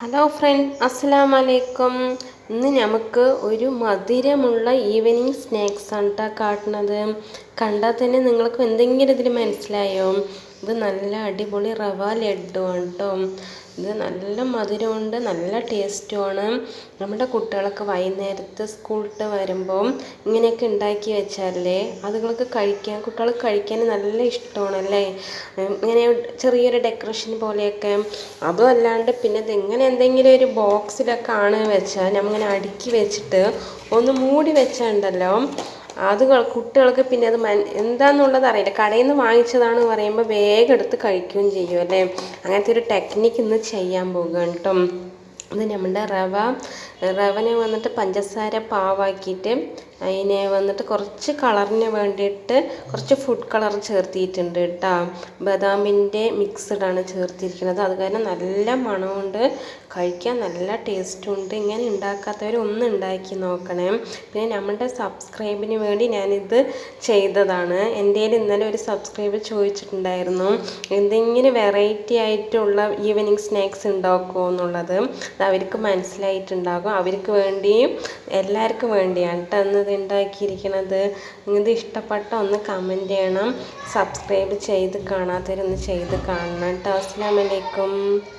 Hello friend അസ്സലാം വലൈക്കും ഇന്ന് നമുക്ക് ഒരു മധുരമുള്ള ഈവനിങ് സ്നാക്സ് ആണ് കേട്ടോ കാട്ടുന്നത് കണ്ടാൽ തന്നെ നിങ്ങൾക്ക് എന്തെങ്കിലും ഇതിൽ മനസ്സിലായോ? ഇത് നല്ല അടിപൊളി റവ ലഡുവാണ് കേട്ടോ ഇത് നല്ല മധുരമുണ്ട് നല്ല ടേസ്റ്റുമാണ് നമ്മുടെ കുട്ടികളൊക്കെ വൈകുന്നേരത്ത് സ്കൂളിട്ട് വരുമ്പോൾ ഇങ്ങനെയൊക്കെ ഉണ്ടാക്കി വെച്ചാലേ അതുങ്ങൾക്ക് കഴിക്കാൻ കുട്ടികൾക്ക് കഴിക്കാൻ നല്ല ഇഷ്ടമാണല്ലേ? ഇങ്ങനെ ചെറിയൊരു ഡെക്കറേഷൻ പോലെയൊക്കെ. അതും അല്ലാണ്ട് പിന്നെ ഇതിങ്ങനെ എന്തെങ്കിലും ഒരു ബോക്സിലൊക്കെ ആണ് വെച്ചാൽ നമ്മളിങ്ങനെ അടുക്കി വെച്ചിട്ട് ഒന്ന് മൂടി വെച്ചാണ്ടല്ലോ അത് കുട്ടികൾക്ക് പിന്നെ അത് മൻ എന്താണെന്നുള്ളത് അറിയില്ല. കടയിൽ നിന്ന് വാങ്ങിച്ചതാണ് പറയുമ്പോൾ വേഗം എടുത്ത് കഴിക്കുകയും ചെയ്യും അല്ലേ? അങ്ങനത്തെ ഒരു ടെക്നിക്ക് ഇന്ന് ചെയ്യാൻ പോകുകയാണ് കേട്ടോ. ഇത് നമ്മുടെ റവ റവനെ വന്നിട്ട് പഞ്ചസാര പാവാക്കിയിട്ട് അതിനെ വന്നിട്ട് കുറച്ച് കളറിന് വേണ്ടിയിട്ട് കുറച്ച് ഫുഡ് കളർ ചേർത്തിയിട്ടുണ്ട് കേട്ടോ ബദാമിന്റെ മിക്സ്ഡാണ് ചേർത്തിരിക്കുന്നത്. അത് കാരണം നല്ല മണമുണ്ട്. കഴിക്കാൻ നല്ല ടേസ്റ്റും ഉണ്ട്. ഇങ്ങനെ ഉണ്ടാക്കാത്തവർ ഉണ്ടാക്കി നോക്കണേ. പിന്നെ നമ്മുടെ സബ്സ്ക്രൈബിന് വേണ്ടി ഞാനിത് ചെയ്തതാണ്. എന്റെ ഇന്നലെ ഒരു സബ്സ്ക്രൈബർ ചോദിച്ചിട്ടുണ്ടായിരുന്നു എന്തെങ്കിലും വെറൈറ്റി ആയിട്ടുള്ള ഈവനിങ് സ്നാക്സ് ഉണ്ടാക്കുമോ എന്നുള്ളത്. അത് അവർക്ക് മനസ്സിലായിട്ടുണ്ടാകും. അവർക്ക് വേണ്ടിയും എല്ലാവർക്കും വേണ്ടിയാണ് കേട്ടോ ഇത് ഉണ്ടാക്കിയിരിക്കുന്നത് നിങ്ങൾക്ക് ഇഷ്ടപ്പെട്ട ഒന്ന് കമന്റ് ചെയ്യണം. സബ്സ്ക്രൈബ് ചെയ്ത് കാണാത്തവരൊന്ന് ചെയ്ത് കാണണം. കേട്ടോ അസ്സാം വലൈക്കും